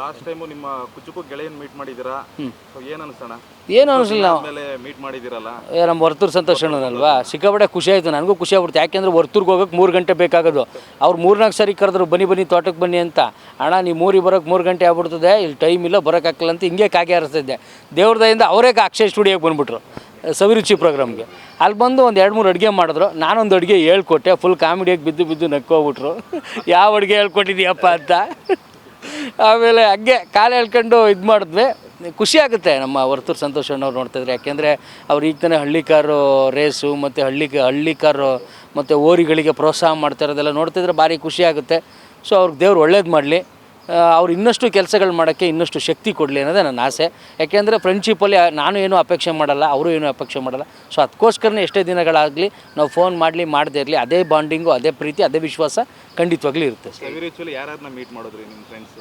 Last time ನಿಮ್ಮ ಕುಚುಕು ಗೆಳೆಯನ್ meet ಮಾಡಿದ್ದೀರಾ? ಏನ್ ಅನ್ಸೋಣ ಏನು ಅನಿಸಲಿಲ್ಲ ಆಮೇಲೆ ಮೀಟ್ ಮಾಡಿದಿರಲ್ಲ ಏ ನಮ್ಮ ವರ್ತೂರು ಸಂತೋಷ ಅಲ್ವಾ ಸಿಕ್ಕಾಪಟ್ಟೆ ಖುಷಿ ಆಯಿತು. ನನಗೂ ಖುಷಿ ಆಗ್ಬಿಡ್ತು. ಯಾಕೆಂದ್ರೆ ವರ್ತೂರ್ಗೆ ಹೋಗಕ್ಕೆ ಮೂರು ಗಂಟೆ ಬೇಕಾಗೋದು. ಅವ್ರು ಮೂರ್ನಾಲ್ಕು ಸರಿ ಕರೆದ್ರು ಬನ್ನಿ ಬನ್ನಿ ತೋಟಕ್ಕೆ ಬನ್ನಿ ಅಂತ. ಅಣ್ಣ ನೀವು ಮೂರಿಗೆ ಬರೋಕ್ಕೆ ಮೂರು ಗಂಟೆ ಆಗ್ಬಿಡ್ತದೆ. ಇಲ್ಲಿ ಟೈಮ್ ಇಲ್ಲ ಬರೋಕ್ಕಾಗಲ್ಲ ಅಂತ ಹಿಂಗೆ ಕಾಗೆ ಹರಿಸ್ತಿದ್ದೆ ದೇವ್ರ ದಯಿಂದ ಅವರೇ ಅಕ್ಷಯ್ ಸ್ಟುಡಿಯೋಗೆ ಬಂದ್ಬಿಟ್ರು. ಸವಿರುಚಿ ಪ್ರೋಗ್ರಾಮ್ಗೆ ಅಲ್ಲಿ ಬಂದು ಒಂದು ಎರಡು ಮೂರು ಅಡುಗೆ ಮಾಡಿದ್ರು. ನಾನೊಂದು ಅಡುಗೆ ಹೇಳ್ಕೊಟ್ಟೆ. ಫುಲ್ ಕಾಮಿಡಿಯಾಗಿ ಬಿದ್ದು ಬಿದ್ದು ನಕ್ಕೋಗ್ಬಿಟ್ರು. ಯಾವ ಅಡುಗೆ ಹೇಳ್ಕೊಟ್ಟಿದ್ದೀಯಪ್ಪ ಅಂತ. ಆಮೇಲೆ ಹಂಗೆ ಕಾಲು ಹೇಳ್ಕೊಂಡು ಇದು ಮಾಡಿದ್ವಿ. ಖುಷಿ ಆಗುತ್ತೆ ನಮ್ಮ ವರ್ತೂರು ಸಂತೋಷ್ ಅಣ್ಣವ್ರು ನೋಡ್ತಿದ್ರೆ ಯಾಕೆಂದರೆ ಅವ್ರು ಈಗ ತಾನೇ ಹಳ್ಳಿ ಕಾರು ರೇಸು ಮತ್ತು ಹಳ್ಳಿ ಹಳ್ಳಿ ಕಾರು ಮತ್ತು ಓರಿಗಳಿಗೆ ಪ್ರೋತ್ಸಾಹ ಮಾಡ್ತಾ ಇರೋದೆಲ್ಲ ನೋಡ್ತಿದ್ರೆ ಭಾರಿ ಖುಷಿ ಆಗುತ್ತೆ. ಸೊ ಅವ್ರಿಗೆ ದೇವ್ರು ಒಳ್ಳೇದು ಮಾಡಲಿ. ಅವ್ರು ಇನ್ನಷ್ಟು ಕೆಲಸಗಳು ಮಾಡೋಕ್ಕೆ ಇನ್ನಷ್ಟು ಶಕ್ತಿ ಕೊಡಲಿ ಅನ್ನೋದೇ ನನ್ನ ಆಸೆ. ಯಾಕೆಂದರೆ ಫ್ರೆಂಡ್ಶಿಪ್ಪಲ್ಲಿ ನಾನು ಏನೂ ಅಪೇಕ್ಷೆ ಮಾಡಲ್ಲ ಅವರು ಏನೂ ಅಪೇಕ್ಷೆ ಮಾಡಲ್ಲ. ಸೊ ಅದಕ್ಕೋಸ್ಕರನೇ ಎಷ್ಟೇ ದಿನಗಳಾಗಲಿ ನಾವು ಫೋನ್ ಮಾಡಲಿ ಮಾಡದೇ ಇರಲಿ ಅದೇ ಬಾಂಡಿಂಗು ಅದೇ ಪ್ರೀತಿ ಅದೇ ವಿಶ್ವಾಸ ಖಂಡಿತವಾಗ್ಲೂ ಇರುತ್ತೆ ಮೀಟ್ ಮಾಡಿದ್ರಿ ನಿಮ್ಮ ಫ್ರೆಂಡ್ಸ್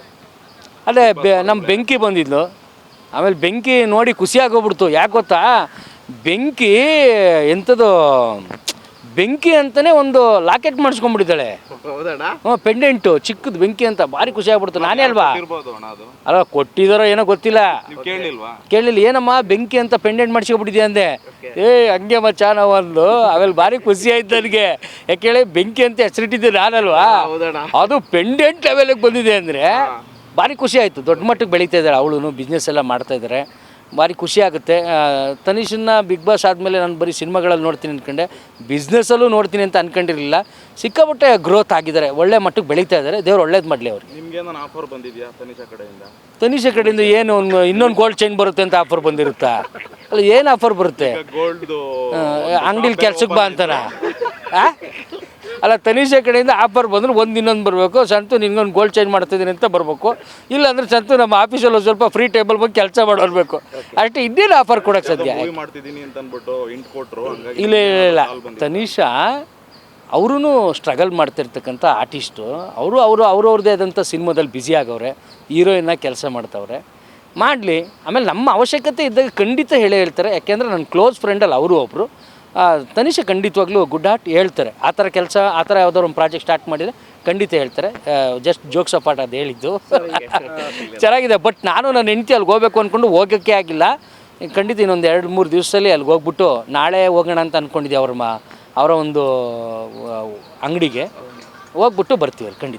ಅದೇ ಬೆ ನಮ್ಮ ಬೆಂಕಿ ಬಂದಿದ್ಲು. ಆಮೇಲೆ ಬೆಂಕಿ ನೋಡಿ ಖುಷಿಯಾಗೋಗ್ಬಿಡ್ತು ಯಾಕೆ ಗೊತ್ತಾ? ಬೆಂಕಿ ಎಂಥದ್ದು ಬೆಂಕಿ ಅಂತಲೇ ಒಂದು ಲಾಕೆಟ್ ಮಾಡಿಸ್ಕೊಂಡ್ಬಿಟ್ಟಿದ್ದಾಳೆ. ಹ್ಞೂ ಪೆಂಡೆಂಟು ಚಿಕ್ಕದು ಬೆಂಕಿ ಅಂತ ಭಾರಿ ಖುಷಿ ಆಗ್ಬಿಡ್ತು ನಾನೇ ಅಲ್ವಾ? ಅಲ್ಲ ಕೊಟ್ಟಿದಾರೋ ಏನೋ ಗೊತ್ತಿಲ್ಲ. ಕೇಳಿಲ್ಲ ಏನಮ್ಮ ಬೆಂಕಿ ಅಂತ ಪೆಂಡೆಂಟ್ ಮಾಡಿಸ್ಕೊಬಿಟ್ಟಿದ್ಯಾ ಅಂದೆ. ಏ ಹಂಗೆ ಮಚ್ಚ ನಾವು ಅಂದು ಆಮೇಲೆ ಭಾರಿ ಖುಷಿ ಆಯ್ತು ನನಗೆ. ಯಾಕೆ ಹೇಳಿ ಬೆಂಕಿ ಅಂತ ಹೆಸರಿಟ್ಟಿದ್ದೆ ನಾನಲ್ವಾ? ಅದು ಪೆಂಡೆಂಟ್ ಲೆವೆಲ್ಗೆ ಬಂದಿದೆ ಅಂದರೆ ಭಾರಿ ಖುಷಿ ಆಯಿತು. ದೊಡ್ಡ ಮಟ್ಟಕ್ಕೆ ಬೆಳೀತಾ ಇದ್ದಾರೆ ಅವಳು ಬಿಸ್ನೆಸ್ ಎಲ್ಲ ಮಾಡ್ತಾ ಇದ್ದಾರೆ. ಭಾರಿ ಖುಷಿ ಆಗುತ್ತೆ. ತನಿಷನ್ನ ಬಿಗ್ ಬಾಸ್ ಆದಮೇಲೆ ನಾನು ಬರೀ ಸಿನಿಮಾಗಳಲ್ಲಿ ನೋಡ್ತೀನಿ ಅಂದ್ಕೊಂಡೆ ಬಿಸ್ನೆಸ್ಸಲ್ಲೂ ನೋಡ್ತೀನಿ ಅಂತ ಅಂದ್ಕೊಂಡಿರಲಿಲ್ಲ ಸಿಕ್ಕಾಪಟ್ಟೆ ಗ್ರೋತ್ ಆಗಿದ್ದಾರೆ. ಒಳ್ಳೆ ಮಟ್ಟಕ್ಕೆ ಬೆಳೀತಾ ಇದ್ದಾರೆ. ದೇವ್ರು ಒಳ್ಳೇದು ಮಾಡಲಿ ಅವ್ರಿಗೆ. ನಿಮ್ಗೆ ಏನಾನ ಆಫರ್ ಬಂದಿದ್ಯಾ ತನಿಷಾ ಕಡೆಯಿಂದ? ತನಿಷ ಕಡೆಯಿಂದ ಏನು ಒಂದು ಇನ್ನೊಂದು ಗೋಲ್ಡ್ ಚೈನ್ ಬರುತ್ತೆ ಅಂತ ಆಫರ್ ಬಂದಿರುತ್ತಾ? ಅಲ್ಲ ಏನು ಆಫರ್ ಬರುತ್ತೆ? ಗೋಲ್ಡ್ ಅಂಗಡಿಲಿ ಕೆಲ್ಸಕ್ಕೆ ಬಾ ಅಂತಾರ? ಆ? ಅಲ್ಲ ತನಿಷಾ ಕಡೆಯಿಂದ ಆಫರ್ ಬಂದರೆ ಒಂದು ಇನ್ನೊಂದು ಬರಬೇಕು. ಸಂತು ನಿನ್ಗೊಂದು ಗೋಲ್ಡ್ ಚೇಂಜ್ ಮಾಡ್ತಿದ್ದೀನಿ ಅಂತ ಬರಬೇಕು. ಇಲ್ಲಾಂದ್ರೆ ಸಂತು ನಮ್ಮ ಆಫೀಸಲ್ಲಿ ಒಂದು ಸ್ವಲ್ಪ ಫ್ರೀ ಟೇಬಲ್ ಬಗ್ಗೆ ಕೆಲಸ ಮಾಡಬೇಕು ಅಷ್ಟೇ ಇನ್ನೇನು ಆಫರ್ ಕೊಡೋಕೆ ಸದ್ಯ ಇಲ್ಲ ಇಲ್ಲ ಇಲ್ಲ. ತನಿಷಾ ಅವರೂ ಸ್ಟ್ರಗಲ್ ಮಾಡ್ತಿರ್ತಕ್ಕಂಥ ಆರ್ಟಿಸ್ಟು ಅವರು ಅವರು ಅವ್ರವ್ರದ್ದೇ ಆದಂಥ ಸಿನಿಮಾದಲ್ಲಿ ಬ್ಯುಸಿ ಆಗವ್ರೆ ಹೀರೋಯಿನ್ನ ಕೆಲಸ ಮಾಡ್ತವ್ರೆ. ಮಾಡಲಿ. ಆಮೇಲೆ ನಮ್ಮ ಅವಶ್ಯಕತೆ ಇದ್ದಾಗ ಖಂಡಿತ ಹೇಳೇ ಹೇಳ್ತಾರೆ. ಯಾಕೆಂದರೆ ನನ್ನ ಕ್ಲೋಸ್ ಫ್ರೆಂಡಲ್ಲಿ ಅವರು ಒಬ್ಬರು ತನಿಷ ಖಂಡಿತವಾಗ್ಲೂ ಗುಡ್ ಹಾರ್ಟ್ ಹೇಳ್ತಾರೆ. ಆ ಥರ ಕೆಲಸ ಆ ಥರ ಯಾವ್ದಾದ್ರು ಒಂದು ಪ್ರಾಜೆಕ್ಟ್ ಸ್ಟಾರ್ಟ್ ಮಾಡಿದರೆ ಖಂಡಿತ ಹೇಳ್ತಾರೆ. ಜಸ್ಟ್ ಜೋಕ್ಸ್ ಅಪಾಟ್ ಅದು ಹೇಳಿದ್ದು. ಚೆನ್ನಾಗಿದೆ ಬಟ್ ನಾನು ನನ್ನ ಹೆಂಡತಿ ಅಲ್ಲಿಗೆ ಹೋಗ್ಬೇಕು ಅಂದ್ಕೊಂಡು ಹೋಗೋಕ್ಕೆ ಆಗಿಲ್ಲ. ಖಂಡಿತ ಇನ್ನೊಂದು ಎರಡು ಮೂರು ದಿವಸದಲ್ಲಿ ಅಲ್ಲಿಗೆ ಹೋಗ್ಬಿಟ್ಟು ನಾಳೆ ಹೋಗೋಣ ಅಂತ ಅಂದ್ಕೊಂಡಿದ್ದೆ ಅವ್ರ ಮಾ ಅವರ ಒಂದು ಅಂಗಡಿಗೆ. ಹೋಗ್ಬಿಟ್ಟು ಬರ್ತೀವಿ ಅಲ್ಲಿ ಖಂಡಿತ.